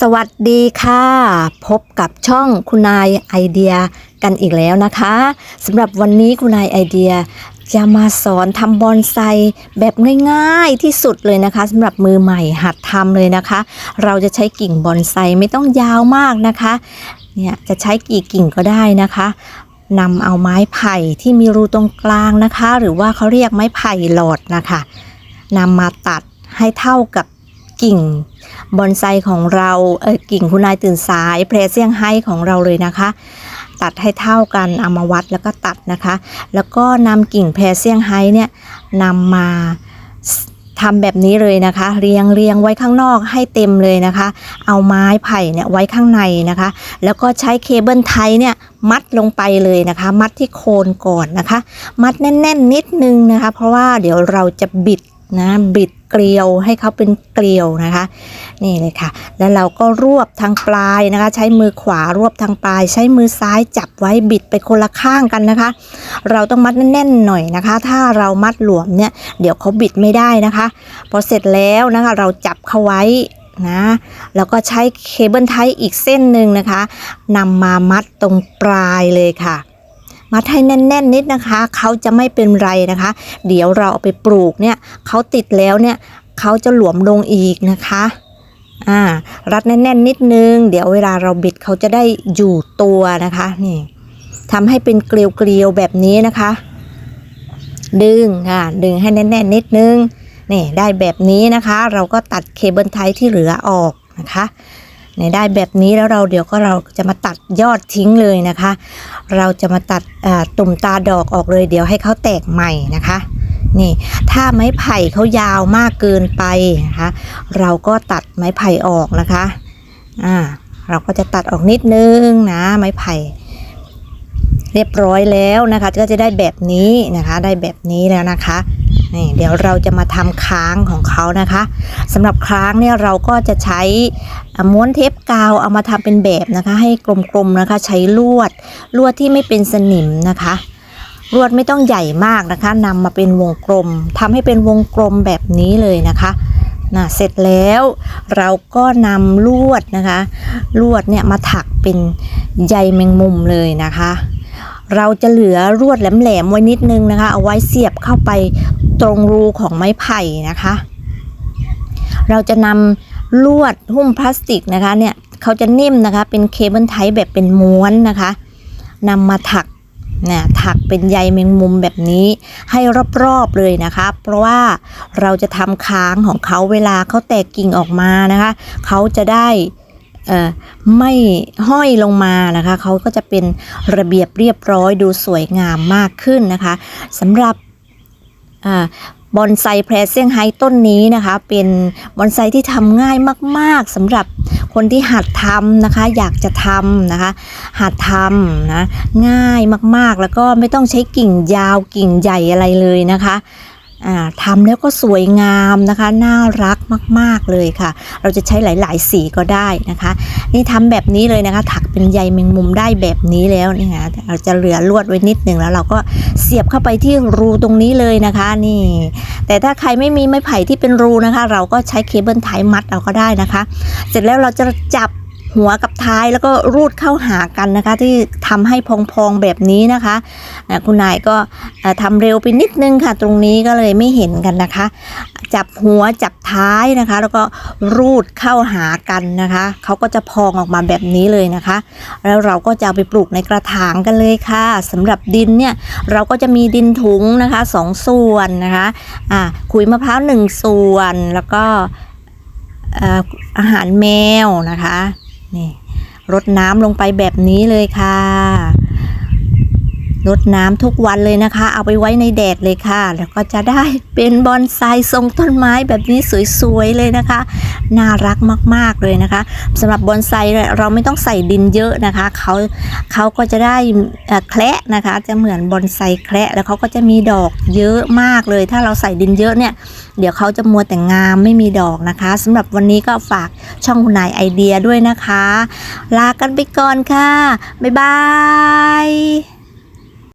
สวัสดีค่ะ พบกับช่องคุณนายไอเดียกันอีกแล้วนะคะสำหรับวันนี้คุณนายไอเดียจะมาสอนทำบอนไซแบบง่ายๆที่สุดเลยนะคะสำหรับมือใหม่หัดทำเลยนะคะ เราจะใช้กิ่งบอนไซไม่ต้องยาวมากนะคะเนี่ยจะใช้กี่กิ่งก็ได้นะคะนำเอาไม้ไผ่ที่มีรูตรงกลางนะคะ หรือว่าเขาเรียกไม้ไผ่หลอดนะคะนำมาตัดให้เท่ากับ กิ่งบอนไซของเราเออกิ่งคุณนายตื่นสายแพรเซี่ยงไฮ้ของเราเลยนะคะ ตัดให้เท่ากันเอามาวัดแล้วก็ตัดนะคะ แล้วก็นำกิ่งแพรเซี่ยงไฮ้เนี่ยนำมาทำแบบนี้เลยนะคะ เรียงเรียงไว้ข้างนอกให้เต็มเลยนะคะ เอาไม้ไผ่เนี่ยไว้ข้างในนะคะ แล้วก็ใช้เคเบิลไทยเนี่ยมัดลงไปเลยนะคะ มัดที่โคนก่อนนะคะ มัดแน่น ๆ นิดนึงนะคะ เพราะว่าเดี๋ยวเราจะบิด นะบิดเกลียวให้เขาเป็นเกลียวนะคะ นี่เลยค่ะ แล้วเราก็รวบทางปลายนะคะ ใช้มือขวารวบทางปลาย ใช้มือซ้ายจับไว้บิดไปคนละข้างกันนะคะ เราต้องมัดแน่นๆหน่อยนะคะ ถ้าเรามัดหลวมเนี่ยเดี๋ยวเขาบิดไม่ได้นะคะ พอเสร็จแล้วนะคะ เราจับเขาไว้นะแล้วก็ใช้เคเบิลไทอีกเส้นหนึ่งนะคะนำมามัดตรงปลายเลยค่ะ มัดให้แน่นๆนิดนะคะ เขาจะไม่เป็นไรนะคะ เดี๋ยวเราเอาไปปลูกเนี่ยเขาติดแล้วเนี่ยเขาจะหลวมลงอีกนะคะอ่ารัดแน่นๆนิดนึง เดี๋ยวเวลาเราบิดเขาจะได้อยู่ตัวนะคะนี่ทำให้เป็นเกลียวๆแบบนี้นะคะ ดึงค่ะดึงให้แน่นๆนิดนึงนี่ได้แบบนี้นะคะ เราก็ตัดเคเบิลไทยที่เหลือออกนะคะ นี่ได้แบบนี้แล้วเราเดี๋ยวก็เราจะมาตัดยอดทิ้งเลยนะคะ เราจะมาตัดตุ่มตาดอกออกเลย เดี๋ยวให้เขาแตกใหม่นะคะนี่ถ้าไม้ไผ่เขายาวมากเกินไปนะคะเราก็ตัดไม้ไผ่ออกนะคะอ่าเราก็จะตัดออกนิดนึงนะไม้ไผ่ เรียบร้อยแล้วนะคะ ก็จะได้แบบนี้นะคะ ได้แบบนี้แล้วนะคะ นี่เดี๋ยวเราจะมาทำค้างของเขานะคะสำหรับค้างเนี่ยเราก็จะใช้ม้วนเทปกาวเอามาทำเป็นแบบนะคะ ให้กลมๆนะคะ ใช้ลวดลวดที่ไม่เป็นสนิมนะคะลวดไม่ต้องใหญ่มากนะคะนำมาเป็นวงกลมทำให้เป็นวงกลมแบบนี้เลยนะคะนะเสร็จแล้วเราก็นำลวดนะคะ ลวดเนี่ยมาถักเป็นใยแมงมุมเลยนะคะ เราจะเหลือลวดแหลมๆไว้นิดนึงนะคะ เอาไว้เสียบเข้าไป ตรงรูของไม้ไผ่นะคะ เราจะนำลวดหุ้มพลาสติกนะคะเนี่ยเขาจะนิ่มนะคะ เป็นเคเบิลไทป์แบบเป็นม้วนนะคะนำมาถักนี่ยถักเป็นใยแมงมุมแบบนี้ให้รอบๆเลยนะคะ เพราะว่าเราจะทำค้างของเขาเวลาเขาแตกกิ่งออกมานะคะเขาจะได้เอ่อไม่ห้อยลงมานะคะเขาก็จะเป็นระเบียบเรียบร้อยดูสวยงามมากขึ้นนะคะสำหรับ บอนไซแพรเซี่ยงไฮ้ต้นนี้นะคะ เป็นบอนไซที่ทำง่ายมาก ๆสำหรับคนที่หัดทำนะคะ อยากจะทำนะคะ หัดทำนะง่ายมากๆ แล้วก็ไม่ต้องใช้กิ่งยาวกิ่งใหญ่อะไรเลยนะคะ ทำแล้วก็สวยงามนะคะ น่ารักมาก ๆ เลยค่ะ เราจะใช้หลาย ๆ สีก็ได้นะคะ นี่ทำแบบนี้เลยนะคะ ถักเป็นใยแมงมุมได้แบบนี้แล้วนี่นะเราจะเหลือลวดไว้นิดหนึ่งแล้วเราก็เสียบเข้าไปที่รูตรงนี้เลยนะคะนี่ แต่ถ้าใครไม่มีไม้ไผ่ที่เป็นรูนะคะ เราก็ใช้เคเบิลไทยมัดเอาก็ได้นะคะ เสร็จแล้วเราจะจับ หัวกับท้ายแล้วก็รูดเข้าหากันนะคะ ที่ทำให้พองๆแบบนี้นะคะคุณนายก็เอ่อทำเร็วไปนิดนึงค่ะ ตรงนี้ก็เลยไม่เห็นกันนะคะ จับหัวจับท้ายนะคะ แล้วก็รูดเข้าหากันนะคะเขาก็จะพองออกมาแบบนี้เลยนะคะ แล้วเราก็จะเอาไปปลูกในกระถางกันเลยค่ะสำหรับดินเนี่ยเราก็จะมีดินถุงนะคะสองส่วนนะคะอ่าขุยมะพร้าวหนึ่งส่วนแล้วก็อาหารแมวนะคะ นี่รดน้ำลงไปแบบนี้เลยค่ะ รดน้ำทุกวันเลยนะคะ เอาไปไว้ในแดดเลยค่ะ แล้วก็จะได้เป็นบอนไซทรงต้นไม้แบบนี้สวยๆเลยนะคะ น่ารักมากๆเลยนะคะสำหรับบอนไซเราไม่ต้องใส่ดินเยอะนะคะเขาเขาก็จะได้แคละนะคะ จะเหมือนบอนไซแคละแล้วเขาก็จะมีดอกเยอะมากเลย ถ้าเราใส่ดินเยอะเนี่ยเดี๋ยวเขาจะมัวแต่งามไม่มีดอกนะคะสำหรับวันนี้ก็ฝากช่องคุณนายไอเดียด้วยนะคะ ลากันไปก่อนค่ะ บ๊ายบาย